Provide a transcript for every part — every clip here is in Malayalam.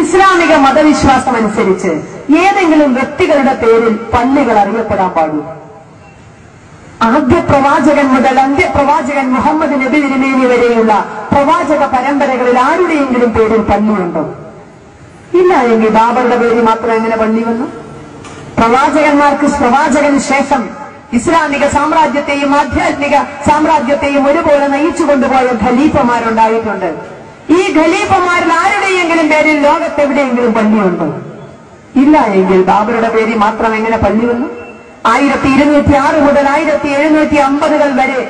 ഇസ്ലാമിക മതവിശ്വാസം അനുസരിച്ച് ഏതെങ്കിലും വ്യക്തികളുടെ പേരിൽ പള്ളികൾ അറിയപ്പെടാൻ പാടൂ. ആദ്യ പ്രവാചകൻ മുതൽ അന്ത്യപ്രവാചകൻ മുഹമ്മദ് നബി തിരുമേനി വരെയുള്ള പ്രവാചക പരമ്പരകളിൽ ആരുടെയെങ്കിലും പേരിൽ പള്ളിയുണ്ടോ? ഇല്ല എങ്കിൽ ബാബറുടെ പേരിൽ മാത്രം എങ്ങനെ പള്ളി വന്നു? പ്രവാചകന്മാർക്ക് പ്രവാചകന് ശേഷം ഇസ്ലാമിക സാമ്രാജ്യത്തെയും ആധ്യാത്മിക സാമ്രാജ്യത്തെയും ഒരുപോലെ നയിച്ചു കൊണ്ടുപോയ ഖലീഫമാരുണ്ടായിട്ടുണ്ട്. ഈ ഖലീഫമാരിൽ ആരുടെയെങ്കിലും പേരിൽ ലോകത്ത് എവിടെയെങ്കിലും പള്ളിയുണ്ടോ? ഇല്ല എങ്കിൽ ബാബറുടെ പേരിൽ മാത്രം എങ്ങനെ പള്ളി വന്നു? ആയിരത്തി ഇരുന്നൂറ്റി ആറ് മുതൽ ആയിരത്തി എഴുന്നൂറ്റി അമ്പതുകൾ വരെ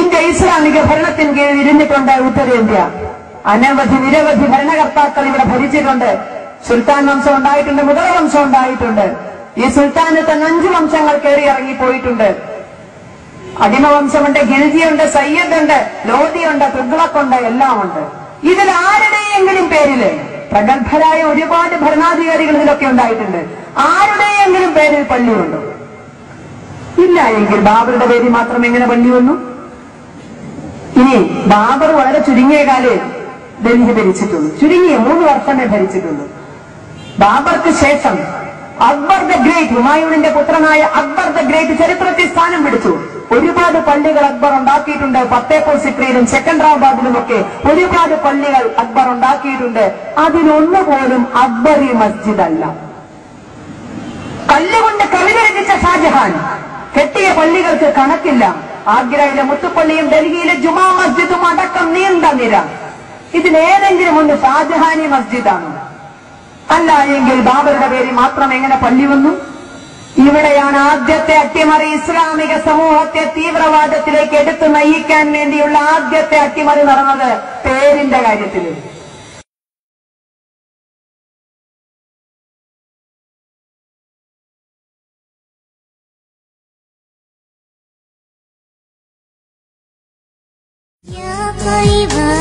ഇന്ത്യ ഇസ്ലാമിക ഭരണത്തിന് കീഴിൽ ഇരുന്നിട്ടുണ്ട് ഉത്തരേന്ത്യ അനവധി നിരവധി ഭരണകർത്താക്കൾ ഇവിടെ ഭരിച്ചിട്ടുണ്ട്. സുൽത്താൻ വംശം ഉണ്ടായിട്ടുണ്ട് മുഗൾ വംശം ഉണ്ടായിട്ടുണ്ട്. ഈ സുൽത്താനത്തെ അഞ്ചു വംശങ്ങൾ കയറി ഇറങ്ങിപ്പോയിട്ടുണ്ട് അടിമവംശമുണ്ട് ഗിൽജിയുണ്ട് സയ്യദുണ്ട് ലോധിയുണ്ട് തുഗ്ലക്കുണ്ട് എല്ലാം ഉണ്ട് ഇതിൽ ആരുടെയെങ്കിലും പേരിൽ പ്രഗത്ഭരായ ഒരുപാട് ഭരണാധികാരികൾ ഇതിലൊക്കെ ഉണ്ടായിട്ടുണ്ട്. ആരുടെയെങ്കിലും പേരിൽ പള്ളിയുണ്ടോ ഇല്ല എങ്കിൽ ബാബറുടെ പേരിൽ മാത്രം എങ്ങനെ പള്ളി വന്നു? ഇനി ബാബർ വളരെ ചുരുങ്ങിയ കാലേ ഡൽഹി ഭരിച്ചിട്ടുള്ളൂ. ചുരുങ്ങിയ മൂന്ന് വർഷമേ ഭരിച്ചിട്ടുള്ളൂ. ബാബർക്ക് ശേഷം അക്ബർ ദ ഗ്രേറ്റ് ഹുമായൂണിന്റെ പുത്രനായ അക്ബർ ദ ഗ്രേറ്റ് ചരിത്രത്തിൽ സ്ഥാനം പിടിച്ചു. ഒരുപാട് പള്ളികൾ അക്ബർ ഉണ്ടാക്കിയിട്ടുണ്ട്. ഫത്തേപ്പൂർ സിക്രിയിലും സെക്കൻഡറാബാദിലും ഒക്കെ ഒരുപാട് പള്ളികൾ അക്ബർ ഉണ്ടാക്കിയിട്ടുണ്ട്. അതിലൊന്നു പോലും അക്ബറി മസ്ജിദ് അല്ല കല്ലുകൊണ്ട് കവിത രചിച്ച ഷാജഹാൻ കെട്ടിയ പള്ളികൾക്ക് കണക്കില്ല. ആഗ്രയിലെ മുത്തുപ്പള്ളിയും ഡൽഹിയിലെ ജുമാ മസ്ജിദും അടക്കം നീണ്ട നിര. ഇതിലേതെങ്കിലും ഒന്ന് ഷാജഹാനി മസ്ജിദാണ്. അല്ല എങ്കിൽ ബാബറുടെ പേരിൽ മാത്രം എങ്ങനെ പള്ളി വന്നു? ഇവിടെയാണ് ആദ്യത്തെ അട്ടിമറി ഇസ്ലാമിക സമൂഹത്തെ തീവ്രവാദത്തിലേക്ക് എടുത്തു നയിക്കാൻ വേണ്ടിയുള്ള ആദ്യത്തെ അട്ടിമറി നടന്നത് പേരിന്റെ കാര്യത്തിൽ يا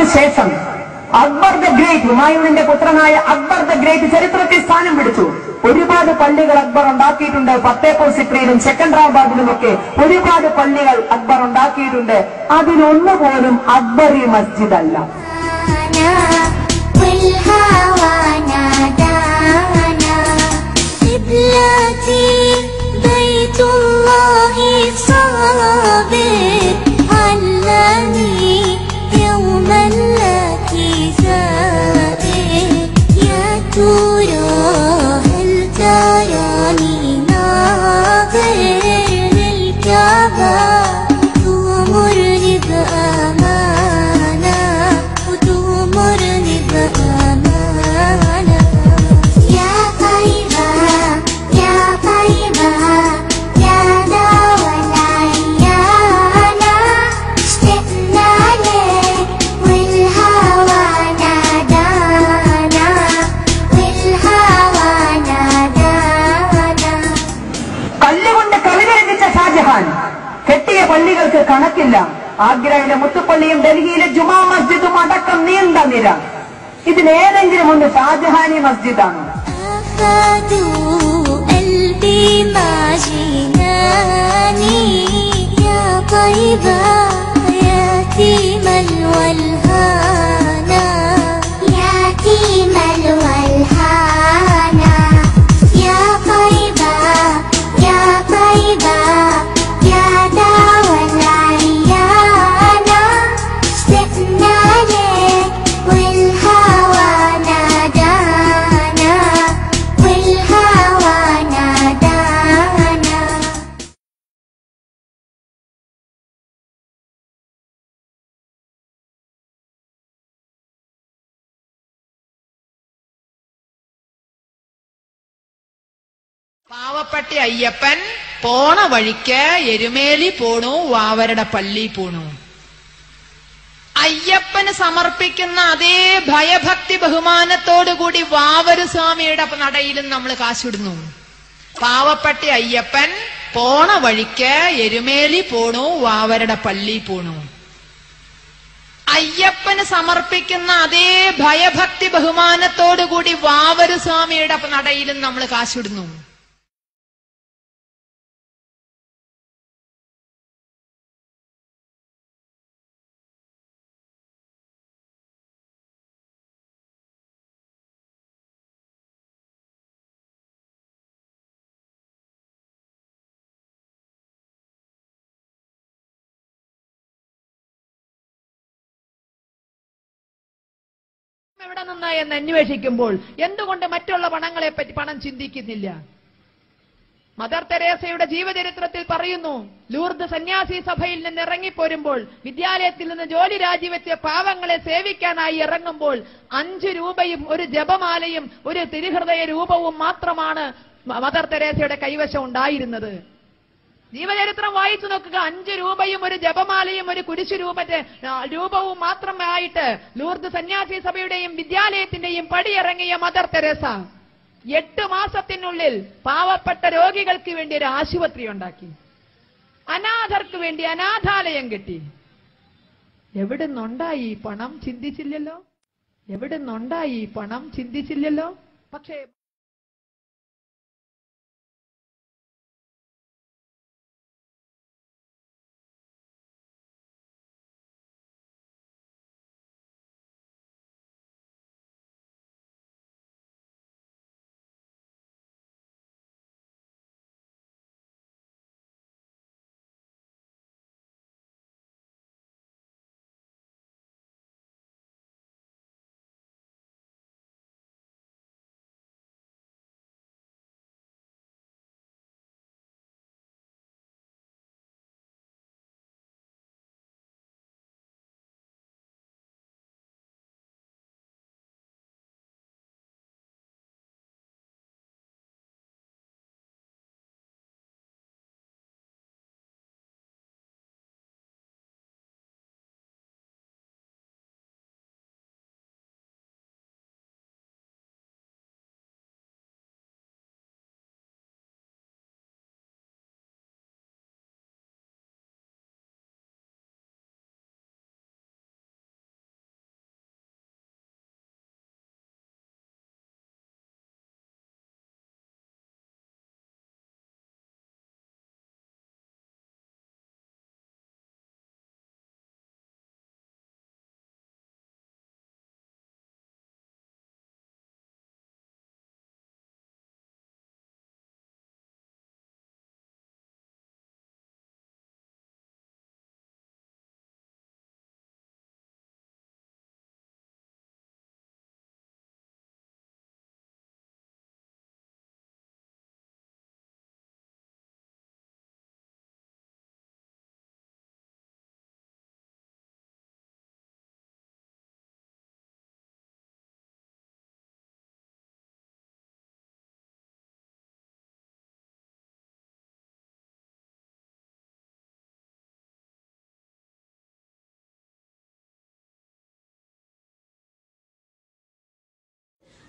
ബാബർക്ക് ശേഷം അക്ബർ ദ ഗ്രേറ്റ് ഹുമായൂണിന്റെ പുത്രനായ അക്ബർ ദ ഗ്രേറ്റ് ചരിത്രത്തിൽ സ്ഥാനം പിടിച്ചു ഒരുപാട് പള്ളികൾ അക്ബർ ഉണ്ടാക്കിയിട്ടുണ്ട് ഫത്തേപൂർ സിക്രിയിലും സെക്കൻഡറാബാദിലും ഒക്കെ ഒരുപാട് പള്ളികൾ അക്ബർ ഉണ്ടാക്കിയിട്ടുണ്ട് അതിലൊന്നു പോലും അക്ബറി മസ്ജിദ് അല്ല والهوى نادانا قبلتي بيت الله صابر علاني മുത്തുപ്പള്ളിയും ഡൽഹിയിലെ ജുമാ മസ്ജിദും അടക്കം നീണ്ട നിര ഇതിലേതെങ്കിലും ഒന്ന് ഷാജഹാനി മസ്ജിദാണ് أخذوا قلبي مع جناني يا طيبة പാവപ്പെട്ട അയ്യപ്പൻ പോണ വഴിക്ക് എരുമേലി പോണു വാവരുടെ പള്ളി പോണു. അയ്യപ്പന് സമർപ്പിക്കുന്ന അതേ ഭയഭക്തി ബഹുമാനത്തോടുകൂടി വാവരു സ്വാമിയുടെ നടയിലും നമ്മൾ കാശിടുന്നു. പാവപ്പെട്ട അയ്യപ്പൻ പോണ വഴിക്ക് എരുമേലി പോണു വാവരുടെ പള്ളി പോണു. അയ്യപ്പന് സമർപ്പിക്കുന്ന അതേ ഭയഭക്തി ബഹുമാനത്തോടുകൂടി വാവരു സ്വാമിയുടെ നടയിലും നമ്മൾ കാശിടുന്നു. എവിടെ നിന്നാ എന്ന് അന്വേഷിക്കുമ്പോൾ എന്തുകൊണ്ട് മറ്റുള്ള പണങ്ങളെ പറ്റി പണം ചിന്തിക്കുന്നില്ല? മദർ തെരേസയുടെ ജീവചരിത്രത്തിൽ പറയുന്നു ലൂർദ് സന്യാസി സഭയിൽ നിന്ന് ഇറങ്ങിപ്പോരുമ്പോൾ വിദ്യാലയത്തിൽ നിന്ന് ജോലി രാജിവെച്ച് പാവങ്ങളെ സേവിക്കാനായി ഇറങ്ങുമ്പോൾ അഞ്ചു രൂപയും ഒരു ജപമാലയും ഒരു തിരുഹൃദയ രൂപവും മാത്രമാണ് മദർ തെരേസയുടെ കൈവശം ഉണ്ടായിരുന്നത്. ജീവചരിത്രം വായിച്ചു നോക്കുക. അഞ്ച് രൂപയും ഒരു ജപമാലയും ഒരു കുരിശു രൂപത്തെ രൂപവും മാത്രമായിട്ട് ലൂർദ് സന്യാസി സഭയുടെയും വിദ്യാലയത്തിന്റെയും പടിയിറങ്ങിയ മദർ തെരേസ എട്ട് മാസത്തിനുള്ളിൽ പാവപ്പെട്ട രോഗികൾക്ക് വേണ്ടി ഒരു ആശുപത്രി ഉണ്ടാക്കി. അനാഥർക്ക് വേണ്ടി അനാഥാലയം കെട്ടി. എവിടുന്നുണ്ടായി പണം ചിന്തിച്ചില്ലല്ലോ? എവിടുന്നുണ്ടായി പണം ചിന്തിച്ചില്ലല്ലോ? പക്ഷേ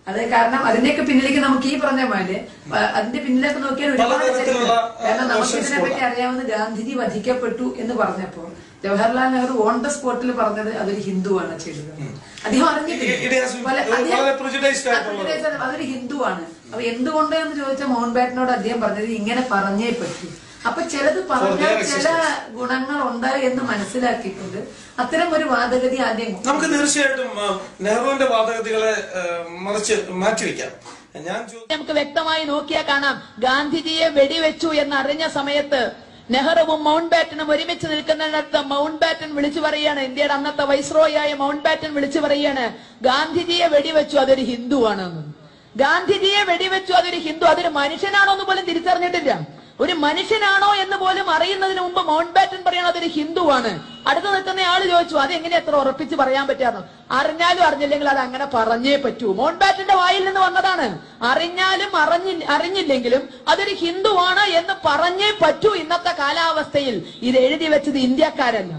അത് കാരണം അതിന്റെയൊക്കെ പിന്നിലേക്ക് നമുക്ക് ഈ പറഞ്ഞ പോലെ അതിന്റെ പിന്നിലേക്ക് നോക്കിയാൽ ഒരുപാട്. കാരണം നമുക്ക് versions ഇതിനെ പറ്റി അറിയാവുന്ന ഗാന്ധിജി വധിക്കപ്പെട്ടു എന്ന് പറഞ്ഞപ്പോൾ ജവഹർലാൽ നെഹ്റു ഓൺ ദ സ്പോട്ടിൽ പറഞ്ഞത് അതൊരു ഹിന്ദുവാണ് ചെയ്തത്. അദ്ദേഹം അറിഞ്ഞിട്ടില്ല. അതൊരു ഹിന്ദുവാണ്. അപ്പൊ എന്തുകൊണ്ട് എന്ന് ചോദിച്ച മോഹൻ ബാറ്റിനോട് അദ്ദേഹം പറഞ്ഞത് ഇങ്ങനെ പറഞ്ഞേ പറ്റൂ. അപ്പൊ ചിലത് പറഞ്ഞാൽ ചില ഗുണങ്ങൾ ഉണ്ട് എന്ന് മനസ്സിലാക്കിയിട്ടുണ്ട് അത്തരം ഒരു വാദഗതി ആദ്യം നമുക്ക് തീർച്ചയായിട്ടും നെഹ്റുവിന്റെ വാദഗതികളെ മറിച്ച് മാറ്റിവെക്കാം. ഞാൻ നമുക്ക് വ്യക്തമായി നോക്കിയാൽ കാണാം. ഗാന്ധിജിയെ വെടിവെച്ചു എന്ന് അറിഞ്ഞ സമയത്ത് നെഹ്റുവും മൗണ്ട് ബാറ്റനും ഒരുമിച്ച് നിൽക്കുന്നിടത്ത് മൗണ്ട് ബാറ്റൻ വിളിച്ചു പറയാണ് ഇന്ത്യയുടെ അന്നത്തെ വൈസ്രോയായ മൗണ്ട് ബാറ്റൻ വിളിച്ചു പറയാണ് ഗാന്ധിജിയെ വെടിവെച്ചു അതൊരു ഹിന്ദുവാണെന്ന്. ഗാന്ധിജിയെ വെടിവെച്ചു അതൊരു ഹിന്ദു അതൊരു മനുഷ്യനാണോ എന്ന് പോലും തിരിച്ചറിഞ്ഞിട്ടില്ല. ഒരു മനുഷ്യനാണോ എന്ന് പോലും അറിയുന്നതിന് മുമ്പ് മൗണ്ട് ബാറ്റൻ പറയണം അതൊരു ഹിന്ദുവാണ്. അടുത്ത് നിൽക്കുന്ന ആൾ ചോദിച്ചു അത് എങ്ങനെ എത്ര ഉറപ്പിച്ച് പറയാൻ പറ്റാന്ന്? അറിഞ്ഞാലും അറിഞ്ഞില്ലെങ്കിൽ അത് അങ്ങനെ പറഞ്ഞേ പറ്റൂ. മൗണ്ട് ബാറ്റന്റെ വായിൽ നിന്ന് വന്നതാണ്. അറിഞ്ഞാലും അറിഞ്ഞി അറിഞ്ഞില്ലെങ്കിലും അതൊരു ഹിന്ദുവാണ് എന്ന് പറഞ്ഞേ പറ്റൂ ഇന്നത്തെ കാലാവസ്ഥയിൽ. ഇത് എഴുതി വെച്ചത് ഇന്ത്യക്കാരല്ല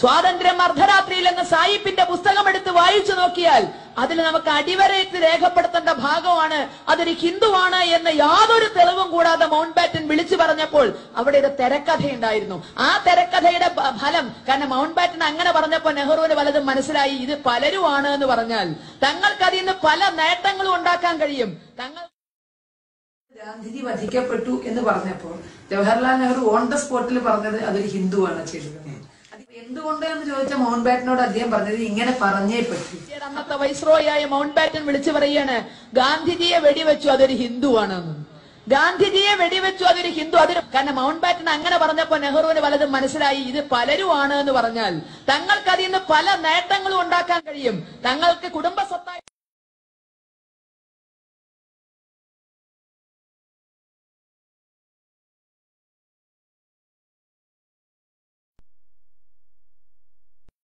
സ്വാതന്ത്ര്യം അർദ്ധരാത്രിയിൽ എന്ന സായിപ്പിന്റെ പുസ്തകം എടുത്ത് വായിച്ചു നോക്കിയാൽ അതിൽ നമുക്ക് അടിവരയിട്ട് രേഖപ്പെടുത്തേണ്ട ഭാഗമാണ്. അതൊരു ഹിന്ദുവാണ് എന്ന് യാതൊരു തെളിവും കൂടാതെ മൗണ്ട് ബാറ്റൻ വിളിച്ചു പറഞ്ഞപ്പോൾ അവിടെ ഒരു തിരക്കഥയുണ്ടായിരുന്നു. ആ തിരക്കഥയുടെ ഫലം കാരണം മൗണ്ട് ബാറ്റൻ അങ്ങനെ പറഞ്ഞപ്പോൾ നെഹ്റുവിന് പലതും മനസ്സിലായി. ഇത് പലരുമാണ് എന്ന് പറഞ്ഞാൽ തങ്ങൾക്ക് അതിൽ നിന്ന് പല നേട്ടങ്ങളും ഉണ്ടാക്കാൻ കഴിയും. തങ്ങൾ ഗാന്ധിജി വധിക്കപ്പെട്ടു എന്ന് പറഞ്ഞപ്പോൾ ജവഹർലാൽ നെഹ്റു ഓൺ ദ സ്പോട്ടിൽ പറഞ്ഞത് അതൊരു ഹിന്ദുവാണ് ചെയ്തത്. എന്തുകൊണ്ട് എന്ന് ചോദിച്ച മൗണ്ട് ബാറ്റനോട് അദ്ദേഹം പറഞ്ഞത് ഇങ്ങനെ പറഞ്ഞേ പറ്റൂ അന്നത്തെ വൈസ്രോയായ മൗണ്ട് ബാറ്റൻ വിളിച്ചു പറയാണ് ഗാന്ധിജിയെ വെടിവെച്ചു അതൊരു ഹിന്ദുവാണ്. ഗാന്ധിജിയെ വെടിവെച്ചു അതൊരു ഹിന്ദു അതൊരു കാരണം മൗണ്ട് ബാറ്റൻ അങ്ങനെ പറഞ്ഞപ്പോ നെഹ്റുവിന് പലതും മനസ്സിലായി ഇത് പലരുമാണ് എന്ന് പറഞ്ഞാൽ തങ്ങൾക്ക് അതിൽ നിന്ന് പല നേട്ടങ്ങളും ഉണ്ടാക്കാൻ കഴിയും തങ്ങൾക്ക് കുടുംബ സ്വത്തായി